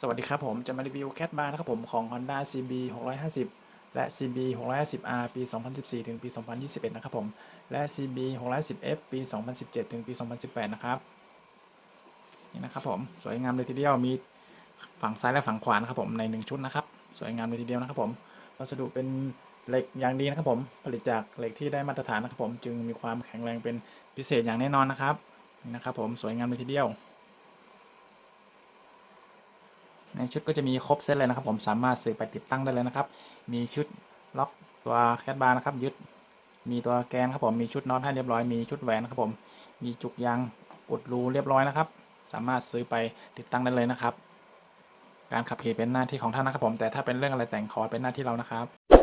สวัสดีครับผมจะมารีวิวแคทบาร์นะครับผมของ Honda CB 650 และ CB 650R ปี 2014 ถึงปี 2021 นะครับผม และ CB 610F ปี 2017 ถึงปี 2018 นะครับ นี่นะครับผม สวยงามเลยทีเดียวมีฝั่งซ้ายและฝั่งขวานะครับผมใน 1 ชุดนะครับ สวยงามเลยทีเดียวนะครับผมวัสดุเป็นเหล็กอย่างดีนะครับผมผลิตจากเหล็กที่ได้มาตรฐานนะครับผมจึงมีความแข็งแรงเป็นพิเศษอย่างแน่นอนนะครับนี่นะครับผมสวยงามเลยทีเดียว ในชุดก็จะมีครบเซตเลยนะครับ ผมสามารถซื้อไปติดตั้งได้เลยนะครับ มีชุดล็อกตัวแคดบาร์นะครับยึดมีตัวแกนครับผมมีชุดน็อตให้เรียบร้อยมีชุดแหวนนะครับผมมีจุกยางอุดรูเรียบร้อยนะครับ สามารถซื้อไปติดตั้งได้เลยนะครับ การขับขี่เป็นหน้าที่ของท่านนะครับผมแต่ถ้าเป็นเรื่องอะไรแต่งขอเป็นหน้าที่เรานะครับ